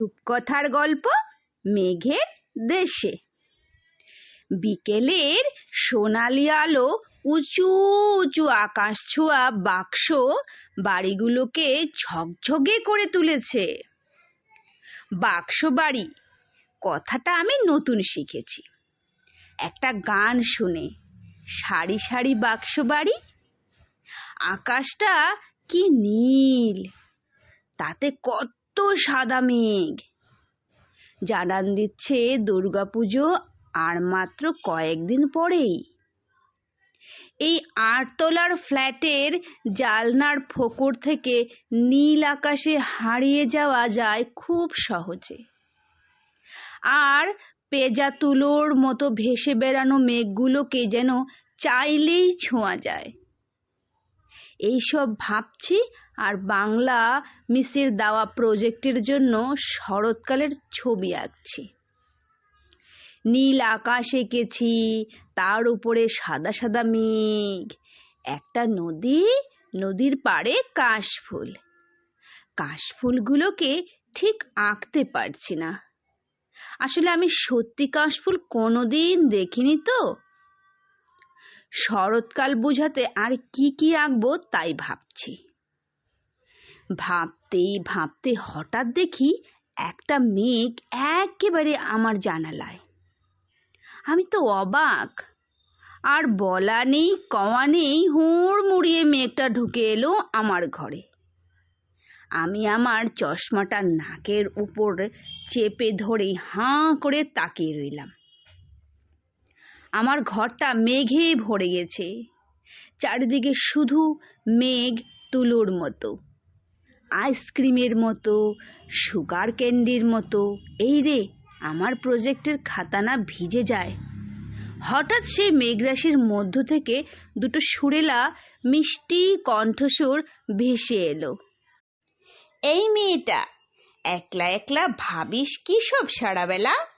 রূপকথার গল্প মেঘের দেশে। বিকেলের সোনালি আলো, উঁচু উঁচু আকাশ ছোঁয়া বাক্স বাড়িগুলোকে ঝকঝকে করে তুলেছে। বাক্স বাড়ি কথাটা আমি নতুন শিখেছি। একটা গান শুনে, সারি সারি বাক্স বাড়ি আকাশটা কি নীল, তাতে কত সাদা মেঘ। জানান দিচ্ছে দুর্গাপুজো আর মাত্র কয়েকদিন পরেই। এই আটতলার ফ্ল্যাটের জালনার ফোকর থেকে নীল আকাশে হারিয়ে যাওয়া যায় খুব সহজে। আর পেজা তুলোর মতো ভেসে বেড়ানো মেঘগুলোকে যেন চাইলেই ছোঁয়া যায়। এইসব ভাবছি। আর বাংলা মিসের দেওয়া প্রজেক্টের জন্য শরৎকালের ছবি আঁকছি। নীল আকাশ এঁকেছি, তার উপরে সাদা সাদা মেঘ। একটা নদী, নদীর পাড়ে কাশফুল। কাশফুলগুলোকে ঠিক আঁকতে পারছি না। আসলে আমি সত্যি কাশফুল কোনোদিন দেখিনি তো। শরৎকাল বোঝাতে আর কি কি আঁকবো তাই ভাবছি। ভাবতেই ভাবতে হঠাৎ দেখি একটা মেঘ একেবারে আমার জানালায়। আমি তো অবাক। আর বলা নেই, কওয়া নেই, হুড় মুড়িয়ে মেঘটা ঢুকে এলো আমার ঘরে। আমি আমার চশমাটা নাকের উপর চেপে ধরে হাঁ করে তাকিয়ে রইলাম। আমার ঘরটা মেঘে ভরে গেছে। চারিদিকে শুধু মেঘ তুলোর মতো। আইসক্রিমের মতো, সুগার ক্যান্ডির মতো। এই রে, আমার প্রজেক্টের খাতানা ভিজে যায়। হঠাৎ সেই মেঘরাশির মধ্য থেকে দুটো সুরেলা মিষ্টি কণ্ঠস্বর ভেসে এলো। এই মেয়েটা, একলা একলা ভাবিস কি সব সারাবেলা?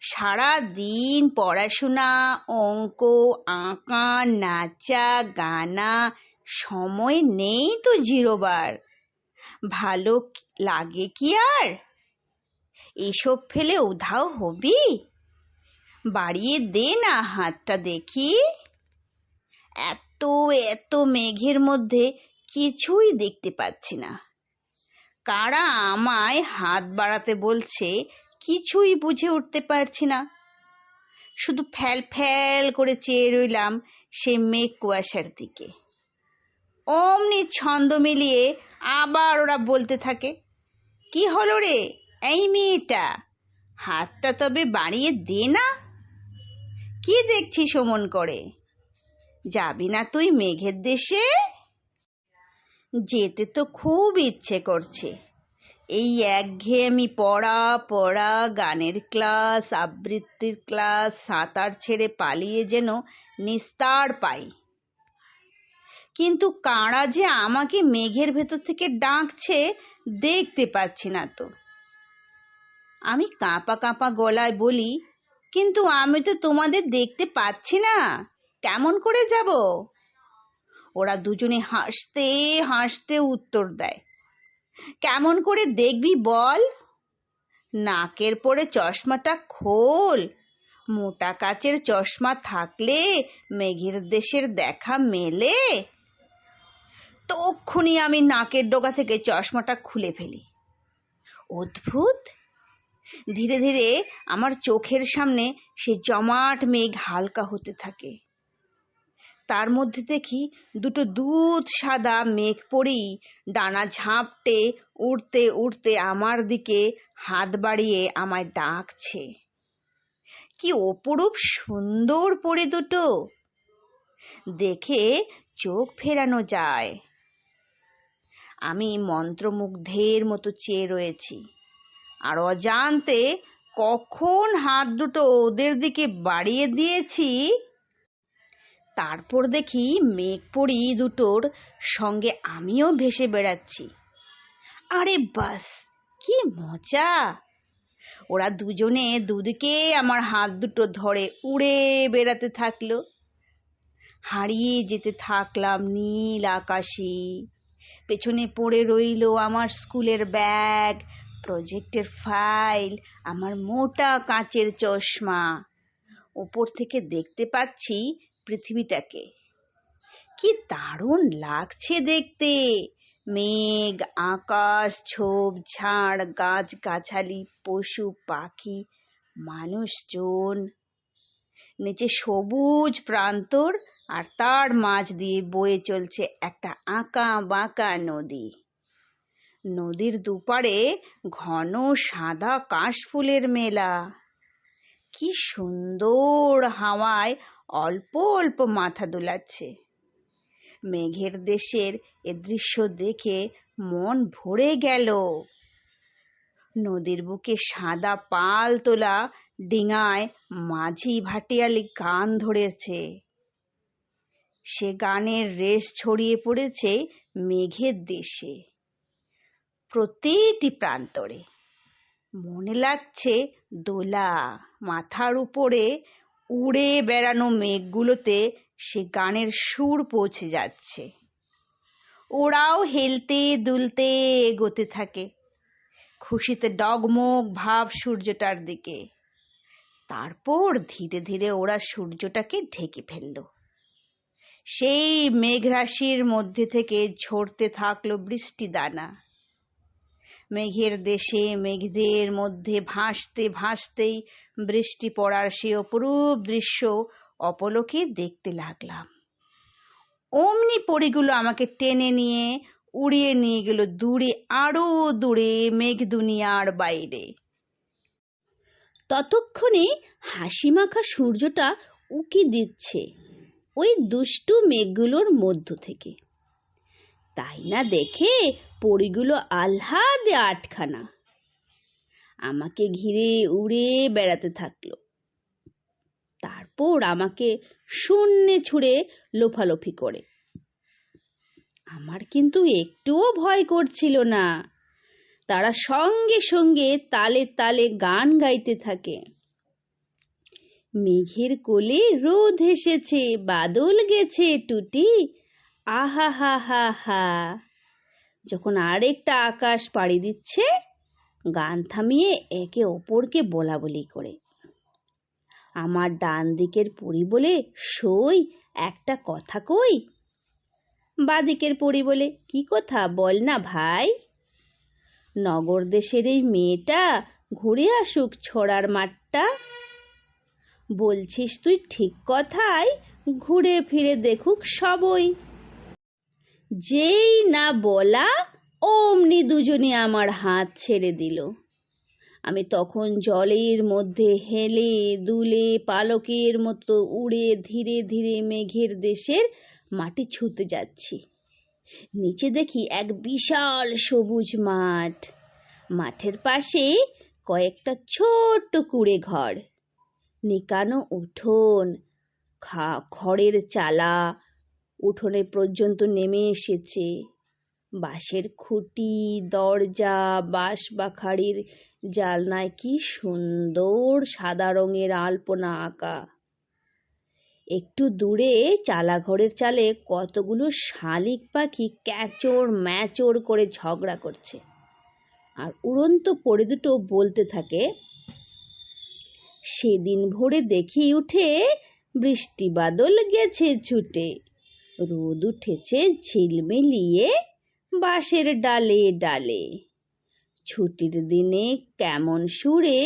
সারা দিন পড়াশোনা, অঙ্ক, আঁকা, নাচা, গানা, সময় নেই তো জিরোবার ভালো লাগে কি আর? এসব ফেলে উধাও হবি? বাড়িয়ে দে না হাতটা দেখি। এত এত মেঘের মধ্যে কিছুই দেখতে পাচ্ছি না। কারা আমায় হাত বাড়াতে বলছে কিছুই বুঝে উঠতে পারছি না। শুধু ফ্যাল ফ্যাল করে চেয়ে রইলাম সেই মেঘ কুয়াশার দিকে। অমনি ছন্দ মিলিয়ে আবার ওরা বলতে থাকে, কি হলো রে? এই মেয়েটা? হাতটা তবে বাড়িয়ে দে না। কি দেখছিস অমন করে? যাবি না তুই মেঘের দেশে? যেতে তো খুব ইচ্ছে করছে। এই একঘেয়েমি পড়া পড়া, গানের ক্লাস, আবৃত্তির ক্লাস, সাঁতার ছেড়ে পালিয়ে যেন নিস্তার পাই। কিন্তু কারা যে আমাকে মেঘের ভেতর থেকে ডাকছে, দেখতে পাচ্ছি না তো। আমি কাঁপা কাঁপা গলায় বলি, কিন্তু আমি তো তোমাদের দেখতে পাচ্ছি না, কেমন করে যাব? ওরা দুজনে হাসতে হাসতে উত্তর দেয়। কেমন করে দেখবি বল? নাকের পরে চশমাটা খোল। মোটা কাচের চশমা থাকলে মেঘের দেশের দেখা মেলে। তক্ষুনি আমি নাকের ডোকা থেকে চশমাটা খুলে ফেলি। অদ্ভুত! ধীরে ধীরে আমার চোখের সামনে সে জমাট মেঘ হালকা হতে থাকে। তার মধ্যে দেখি দুটো দুধ সাদা মেঘ পড়েই ডানা ঝাপটে, উড়তে উড়তে আমার দিকে হাত বাড়িয়ে আমায় ডাকছে। কি অপরূপ সুন্দর পড়ে দুটো। দেখে চোখ ফেরানো যায়। আমি মন্ত্রমুগ্ধের মতো চেয়ে রয়েছি। আর অজান্তে কখন হাত দুটো ওদের দিকে বাড়িয়ে দিয়েছি? তারপর দেখি মেঘ পড়ি দুটোর সঙ্গে আমিও ভেসে বেড়াচ্ছি। আরে বাস, কি মজা! ওরা দুজনে দুদিকে আমার হাত দুটো ধরে উড়ে বেড়াতে থাকল। হারিয়ে যেতে থাকলাম নীল আকাশে। পেছনে পড়ে রইল আমার স্কুলের ব্যাগ, প্রজেক্টের ফাইল, আমার মোটা কাঁচের চশমা। ওপর থেকে দেখতে পাচ্ছি পৃথিবীটাকে। কি দারুণ লাগছে দেখতে। মেঘ, আকাশ, ঝোপ, ঝাড় গাছ গাছালি পশু, পাখি, মানুষজন। নিচে সবুজ প্রান্তর আর তার মাঝ দিয়ে বয়ে চলছে একটা আঁকা বাঁকা নদী। নদীর দুপারে ঘন সাদা কাশফুলের মেলা। কি সুন্দর হাওয়ায় অল্প অল্প মাথা দোলাচ্ছে। মেঘের দেশের এ দৃশ্য দেখে মন ভরে গেল। নদীর বুকে সাদা পাল তোলা ডিঙায় মাঝি ভাটিয়ালি গান ধরেছে। সে গানের রেশ ছড়িয়ে পড়েছে মেঘের দেশে, প্রতিটি প্রান্তরে। মনে লাগছে দোলা মাথার উপরে উড়ে বেড়ানো মেঘগুলোতে সে গানের সুর পৌঁছে যাচ্ছে। ওরাও হেলতে দুলতে এগোতে থাকে। খুশিতে ডগমগ ভাব সূর্যটার দিকে। তারপর ধীরে ধীরে ওরা সূর্যটাকে ঢেকে ফেলল। সেই মেঘরাশির মধ্যে থেকে ঝরতে থাকল বৃষ্টি দানা মেঘের দেশে মেঘদের মধ্যে ভাসতে ভাসতেই বৃষ্টি পড়ার সে অপরূপ দৃশ্য অপলোকে দেখতে লাগলাম। অমনি পরিগুলো আমাকে টেনে নিয়ে, উড়িয়ে নিয়ে গেল দূরে, আরও দূরে মেঘ দুনিয়ার বাইরে। ততক্ষণে হাসি মাখা সূর্যটা উকি দিচ্ছে ওই দুষ্টু মেঘগুলোর মধ্য থেকে। তাই না দেখে পরিগুলো আহ্লাদে আটখানা। আমাকে ঘিরে উড়ে বেড়াতে থাকল। তারপর আমাকে শূন্যে ছুঁড়ে লোফালোফি করে। আমার কিন্তু একটুও ভয় করছিল না। তারা সঙ্গে সঙ্গে তালে তালে গান গাইতে থাকে। মেঘের কোলে রোদ এসেছে, বাদল গেছে, টুটি আহা হা হা হা যখন আরেকটা আকাশ পাড়ি দিচ্ছে, গান থামিয়ে একে অপরকে বলা বলি করে। আমার ডান দিকের পরি বলে সই একটা কথা কই? বাদিকের পরি বলে, কি কথা, বল না ভাই। নগর দেশের এই মেয়েটা, ঘুরে আসুক ছড়ার মাঠটা। বলছিস তুই ঠিক কথাই, ঘুরে ফিরে দেখুক সবই। যেই না বলা অমনি দুজনে আমার হাত ছেড়ে দিল। আমি তখন জলের মধ্যে হেলে, দুলে, পালকের মতো উড়ে ধীরে ধীরে মেঘের দেশের মাটি ছুঁতে যাচ্ছি। নিচে দেখি এক বিশাল সবুজ মাঠ। মাঠের পাশে কয়েকটা ছোট্ট কুড়ে ঘর। নিকানো উঠোন খা খড়ের চালা উঠোনে পর্যন্ত নেমে এসেছে। বাঁশের খুঁটি, দরজা, বাঁশ বাখাড়ির জালনায় কি সুন্দর সাদা রঙের আলপনা আঁকা। একটু দূরে চালাঘরের চালে কতগুলো শালিক পাখি ক্যাচর ম্যাচর করে ঝগড়া করছে। আর উড়ন্ত পড়ে দুটো বলতে থাকে, সেদিন ভোরে দেখি উঠে বৃষ্টি বাদল গেছে ছুটে। রোদ উঠেছে ঝিলমিলিয়ে বাঁশের ডালে ডালে। ছুটির দিনে কেমন সুরে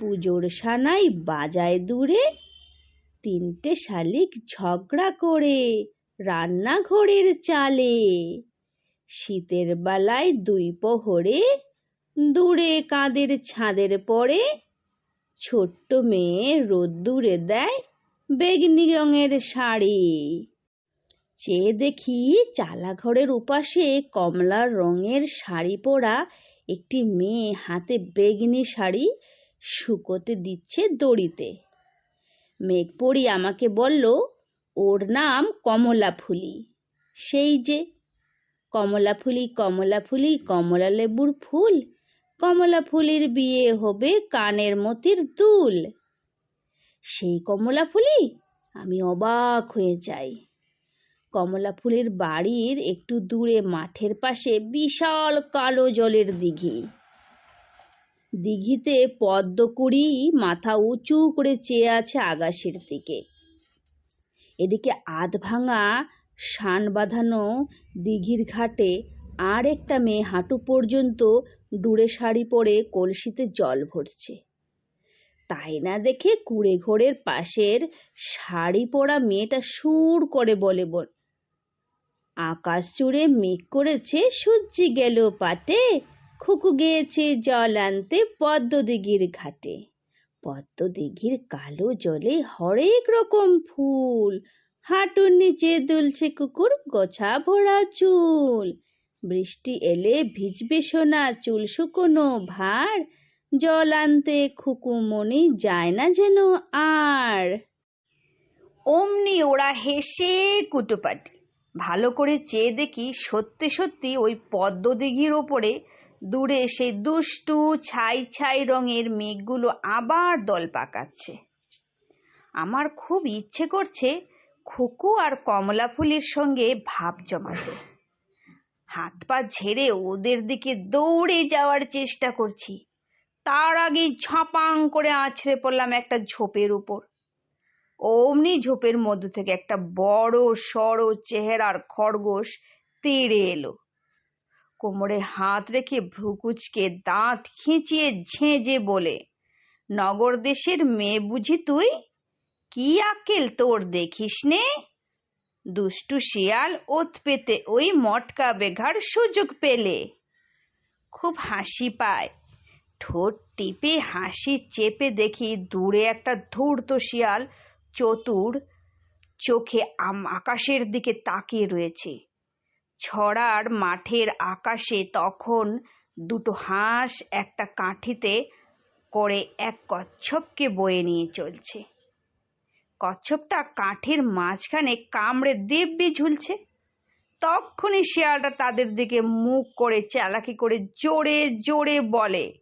পুজোর সানাই বাজায় দূরে। তিনটে শালিক ঝগড়া করে রান্নাঘরের চালে। শীতের বেলায় দুই প্রহরে দূরে কাঁদের ছাদের পরে ছোট্ট মেয়ে রোদ্দুরে দেয় বেগনি রঙের শাড়ি। চেয়ে দেখি চালাঘরের উপাসে কমলা রঙের শাড়ি পরা একটি মেয়ে হাতে বেগনি শাড়ি শুকোতে দিচ্ছে দড়িতে। মেঘপড়ি আমাকে বলল, ওর নাম কমলা ফুলি সেই যে কমলা ফুলি কমলা ফুলি। কমলা লেবুর ফুল কমলা ফুলির বিয়ে হবে কানের মতির দুল। সেই কমলা ফুলি আমি অবাক হয়ে যাই। কমলা ফুলের বাড়ির একটু দূরে মাঠের পাশে বিশাল কালো জলের দিঘি। দিঘিতে পদ্মকুড়ি মাথা উঁচু করে চেয়ে আছে আকাশের দিকে। এদিকে আধ ভাঙা শান বাঁধানো দিঘির ঘাটে আর একটা মেয়ে হাঁটু পর্যন্ত ডুরে শাড়ি পরে কলসিতে জল ভরছে। তাই না দেখে কুড়ে ঘোরের পাশের শাড়ি পরা মেয়েটা সুর করে বল আকাশ জুড়ে মেঘ করেছে, সূর্যি গেল পাটে, খুকু গিয়েছে জল আনতে পদ্ম দিঘির ঘাটে। পদ্ম দিঘির কালো জলে হরেক রকম ফুল, হাঁটুর নিচে দুলছে কুকুর গোছা ভরা চুল। বৃষ্টি এলে ভিজবে সোনা চুল শুকনো ভার, জল আনতে খুকুমনি যায় না যেন আর। অমনি ওরা হেসে কুটোপাটি। ভালো করে চেয়ে দেখি সত্যি সত্যি ওই পদ্ম দিঘির ওপরে দূরে সেই দুষ্টু ছাই ছাই রঙের মেঘগুলো আবার দল পাকাচ্ছে। আমার খুব ইচ্ছে করছে খুকু আর কমলা ফুলের সঙ্গে ভাব জমাতে। হাত পা ঝেড়ে ওদের দিকে দৌড়ে যাওয়ার চেষ্টা করছি। তার আগে ঝাপাং করে আছড়ে পড়লাম একটা ঝোপের উপর। অমনি ঝোপের মধ্য থেকে একটা বড় সড় চেহারার খরগোশ তেড়ে এলো। কোমরে হাত রেখে ভ্রুকুচকে দাঁত খিঁচিয়ে ঝেঁজে বলে, নগর দেশের মেয়ে বুঝি তুই? কি আকেল তোর দেখিস নে? দুষ্টু শিয়াল ওত পেতে ওই মটকা বেঘার সুযোগ পেলে। খুব হাসি পায়। ঠোঁট টিপে হাসি চেপে দেখি দূরে একটা ধূর্ত শিয়াল চতুর চোখে আকাশের দিকে তাকিয়ে রয়েছে। ছড়ার মাঠের আকাশে তখন দুটো হাঁস একটা কাঠিতে করে এক কচ্ছপকে বয়ে নিয়ে চলছে। কচ্ছপটা কাঠের মাঝখানে কামড়ে দিব্যি ঝুলছে। তখনই শিয়ালটা তাদের দিকে মুখ করে চালাকি করে জোরে জোরে বলে,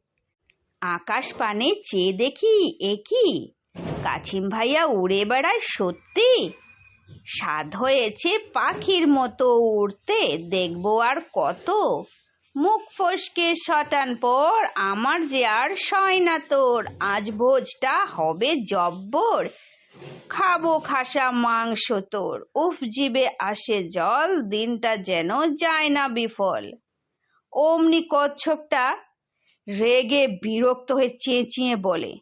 আকাশ পানে চেয়ে দেখি, এ কি? কাছিম ভাইয়া উড়ে বেড়ায় সত্যি? স্বাদ হয়েছে পাখির মতো উড়তে, দেখব আর কত। মুখ ফসকে শটান পর, আমার যে আর সয় না তোর, আজ ভোজটা হবে জব্বর। খাব খাসা মাংস তোর, উফ জিবে আসে জল, দিনটা যেন যায় না বিফল। অমনি কচ্ছপটা রেগে বিরক্ত হয়ে চেঁচিয়ে বলে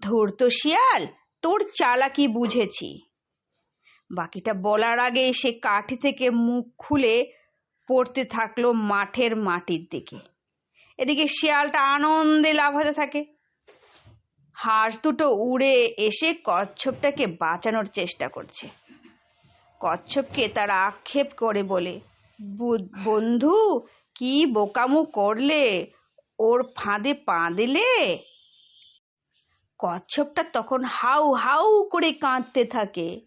ধূর্ত শিয়াল, তোর চালাকি বুঝেছি। বাকিটা বলার আগে সে কাঠি থেকে মুখ খুলে পড়তে থাকল মাঠের মাটির দিকে। এদিকে শিয়ালটা আনন্দে লাভ লাফাতে থাকে। হাঁস দুটো উড়ে এসে কচ্ছপটাকে বাঁচানোর চেষ্টা করছে। কচ্ছপকে তারা আক্ষেপ করে বলে বন্ধু, কি বোকামু করলে? ওর ফাঁদে পা দিলে? কচ্ছপটা তখন হাউ হাউ করে কাঁদতে থাকে।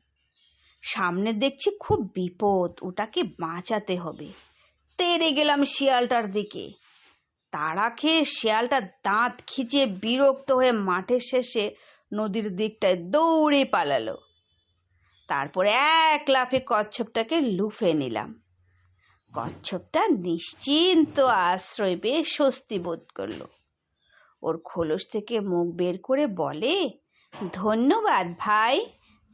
সামনে দেখছি খুব বিপদ, ওটাকে বাঁচাতে হবে। তেড়ে গেলাম শিয়ালটার দিকে। তাড়া খেয়ে শিয়ালটা দাঁত খিচিয়ে বিরক্ত হয়ে মাঠের শেষে নদীর দিকটায় দৌড়ে পালালো। তারপর এক লাফে কচ্ছপটাকে লুফে নিলাম। কচ্ছপটা নিশ্চিন্ত আশ্রয় পেয়ে স্বস্তি বোধ করল। ওর খোলস থেকে মুখ বের করে বলে, ধন্যবাদ ভাই,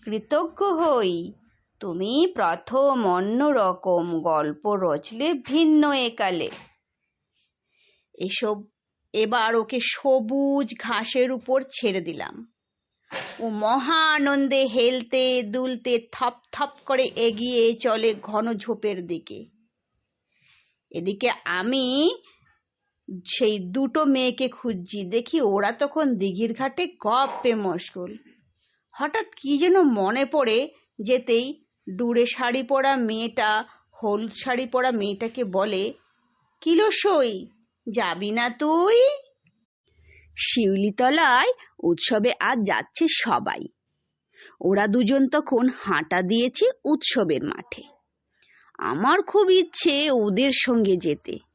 কৃতজ্ঞ হই। তুমি প্রথম অন্য রকম গল্প রচলে ভিন্ন একালে। এসব, এবার ওকে সবুজ ঘাসের উপর ছেড়ে দিলাম। ও মহা আনন্দে হেলতে দুলতে থপ থপ করে এগিয়ে চলে ঘন ঝোপের দিকে। এদিকে আমি সেই দুটো মেয়েকে খুঁজছি, দেখি ওরা তখন দিঘির ঘাটে গপ্পে মশগুল। হঠাৎ কি যেন মনে পড়ে যেতেই ডুরে শাড়ি পরা মেয়েটা, হলুদ শাড়ি পরা মেয়েটাকে বলে, কিলো সই, যাবি না তুই? শিউলিতলায় উৎসবে আজ যাচ্ছে সবাই। ওরা দুজন তখন হাঁটা দিয়েছে উৎসবের মাঠে। আমার খুব ইচ্ছে ওদের সঙ্গে যেতে।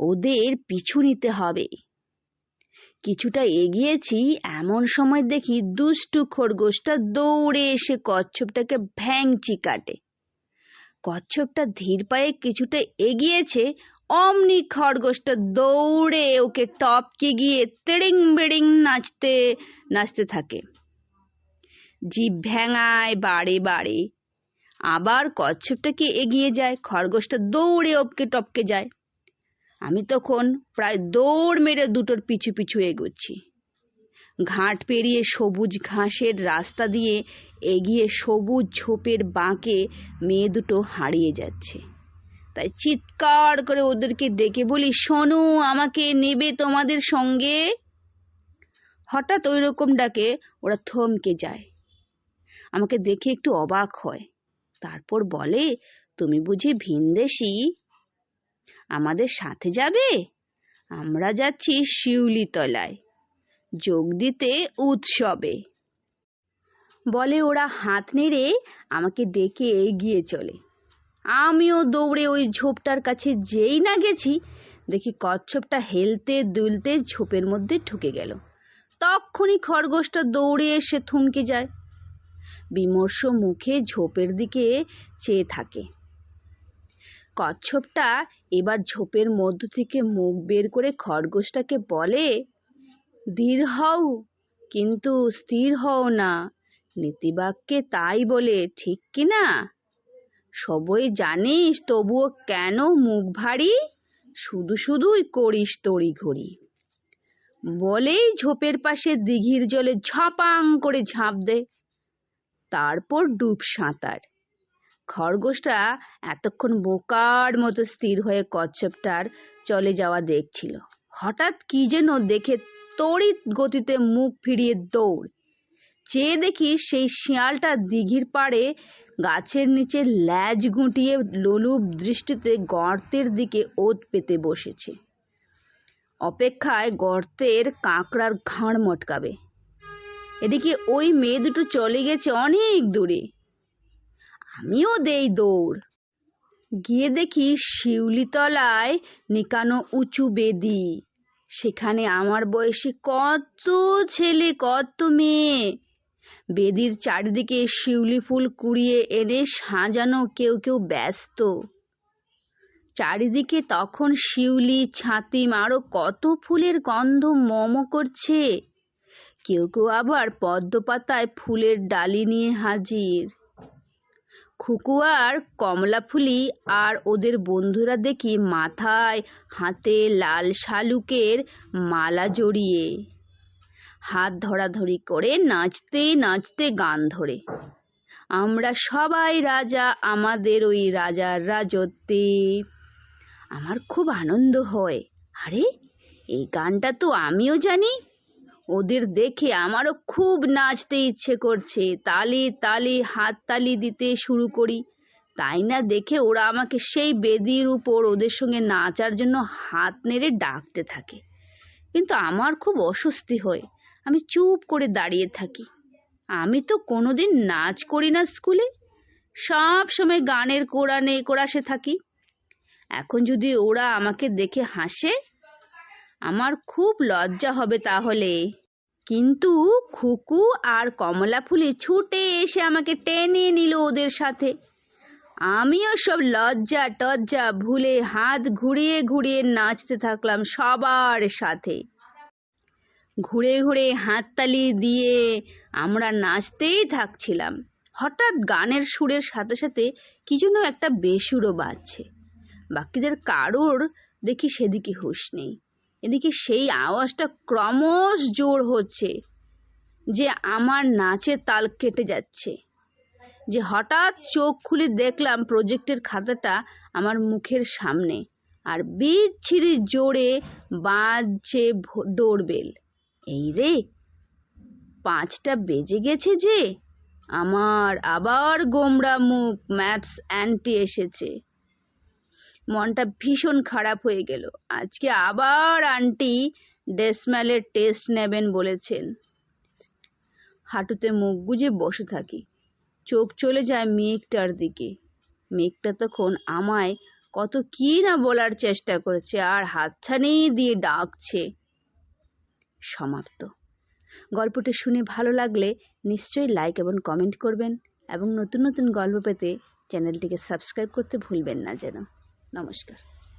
ওদের পিছু নিতে হবে। কিছুটা এগিয়েছি, এমন সময় দেখি দুষ্টু খরগোশটা দৌড়ে এসে কচ্ছপটাকে ভ্যাংচি কাটে। কচ্ছপটা ধীর পায়ে কিছুটা এগিয়েছে, অমনি খরগোশটা দৌড়ে ওকে টপকে গিয়ে তেড়িং বেড়িং নাচতে নাচতে থাকে। জিভ ভ্যাঙায় বাড়ে বাড়ে। আবার কচ্ছপটাকে এগিয়ে যায়, খরগোশটা দৌড়ে ওপকে টপকে যায়। আমি তখন প্রায় দৌড় মেরে দুটোর পিছু পিছু এগোচ্ছি। ঘাট পেরিয়ে সবুজ ঘাসের রাস্তা দিয়ে এগিয়ে সবুজ ঝোপের বাঁকে মেয়ে দুটো হারিয়ে যাচ্ছে। তাই চিৎকার করে ওদেরকে ডেকে বলি, শোনো, আমাকে নেবে তোমাদের সঙ্গে? হঠাৎ ওই রকম ডাকে ওরা থমকে যায়। আমাকে দেখে একটু অবাক হয়। তারপর বলে, তুমি বুঝি ভিনদেশি? আমাদের সাথে যাবে? আমরা যাচ্ছি শিউলিতলায়। যোগ দিতে উৎসবে। বলে ওরা হাত নেড়ে আমাকে ডেকে এগিয়ে চলে। আমিও দৌড়ে ওই ঝোপটার কাছে যেই না গেছি, দেখি কচ্ছপটা হেলতে দুলতে ঝোপের মধ্যে ঢুকে গেল। তখনই খরগোশটা দৌড়ে এসে থমকে যায়। বিমর্ষ মুখে ঝোপের দিকে চেয়ে থাকে। কচ্ছপটা এবার ঝোপের মধ্য থেকে মুখ বের করে খরগোশটাকে বলে, ধীর হও, কিন্তু স্থির হও না। নীতিবাক্যে তাই বলে, ঠিক কি না? সবই জানিস, তবুও কেন মুখ ভারী? শুধু শুধুই করিস তড়ি ঘড়ি বলেই ঝোপের পাশে দিঘির জলে ঝপাং করে ঝাঁপ দেয় তারপর ডুব সাঁতার। খরগোশটা এতক্ষণ বোকার মতো স্থির হয়ে কচ্ছপটার চলে যাওয়া দেখছিল। হঠাৎ কি যেন দেখে তড়িৎ গতিতে মুখ ফিরিয়ে দৌড়। চেয়ে দেখি সেই শিয়ালটা দিঘির পাড়ে গাছের নিচে ল্যাজ গুটিয়ে লোলুপ দৃষ্টিতে গর্তের দিকে ওত পেতে বসেছে। অপেক্ষায় গর্তের কাঁকড়ার ঘাড় মটকাবে। এদিকে ওই মেয়ে দুটো চলে গেছে অনেক দূরে। আমিও দেই দৌড়। গিয়ে দেখি শিউলিতলায় নিকানো উঁচু বেদি। সেখানে আমার বয়সী কত ছেলে, কত মেয়ে। বেদির চারিদিকে শিউলি ফুল কুড়িয়ে এনে সাজানো কেউ কেউ ব্যস্ত। চারিদিকে তখন শিউলি, ছাতিম, আরও কত ফুলের গন্ধ মম করছে। কেউ কেউ আবার পদ্ম পাতায় ফুলের ডালি নিয়ে হাজির। খুকুয়ার কমলা ফুলি আর ওদের বন্ধুরা দেখি মাথায় হাতে লাল শালুকের মালা জড়িয়ে হাত ধরাধরি করে নাচতে নাচতে গান ধরে। আমরা সবাই রাজা, আমাদের ওই রাজার রাজত্বে। আমার খুব আনন্দ হয়। আরে, এই গানটা তো আমিও জানি। ওদের দেখে আমারও খুব নাচতে ইচ্ছে করছে। তালে তালে, হাত তালি দিতে শুরু করি। তাই না দেখে ওরা আমাকে সেই বেদির উপর ওদের সঙ্গে নাচার জন্য হাত নেড়ে ডাকতে থাকে। কিন্তু আমার খুব অস্বস্তি হয়। আমি চুপ করে দাঁড়িয়ে থাকি। আমি তো কোনোদিন নাচ করি না স্কুলে। সব সময় গানের কোরআনে কোরাসে থাকি। এখন যদি ওরা আমাকে দেখে হাসে আমার খুব লজ্জা হবে তাহলে। কিন্তু খুকু আর কমলা ফুলি ছুটে এসে আমাকে টেনে নিল ওদের সাথে। আমিও সব লজ্জা টজ্জা ভুলে হাত ঘুরিয়ে ঘুরিয়ে নাচতে থাকলাম সবার সাথে। ঘুরে ঘুরে হাততালি দিয়ে আমরা নাচতেই থাকছিলাম। হঠাৎ গানের সুরের সাথে সাথে কি যেন একটা বেসুরও বাজছে। বাকিদের কারোর দেখি সেদিকে হুঁশ নেই। এদিকে সেই আওয়াজটা ক্রমশ জোর হচ্ছে যে আমার নাচের তাল কেটে যাচ্ছে। যে হঠাৎ চোখ খুলে দেখলাম প্রজেক্টের খাতাটা আমার মুখের সামনে আর বিচ্ছিরি জোরে বাজছে ডোরবেল। এই রে, পাঁচটা বেজে গেছে যে, আমার আবার গোমরা মুখ ম্যাথস অ্যান্টি এসেছে। মনটা ভীষণ খারাপ হয়ে গেল। আজকে আবার আন্টি ডেসম্যালের টেস্ট নেবেন বলেছেন। হাঁটুতে মুখ গুজে বসে থাকি। চোখ চলে যায় মেঘটার দিকে। মেঘটা তখন আমায় কত কি না বলার চেষ্টা করেছে আর হাতছানি দিয়ে ডাকছে। সমাপ্ত। গল্পটি শুনে ভালো লাগলে নিশ্চয়ই লাইক এবং কমেন্ট করবেন এবং নতুন নতুন গল্প পেতে চ্যানেলটিকে সাবস্ক্রাইব করতে ভুলবেন না যেন। नमस्कार।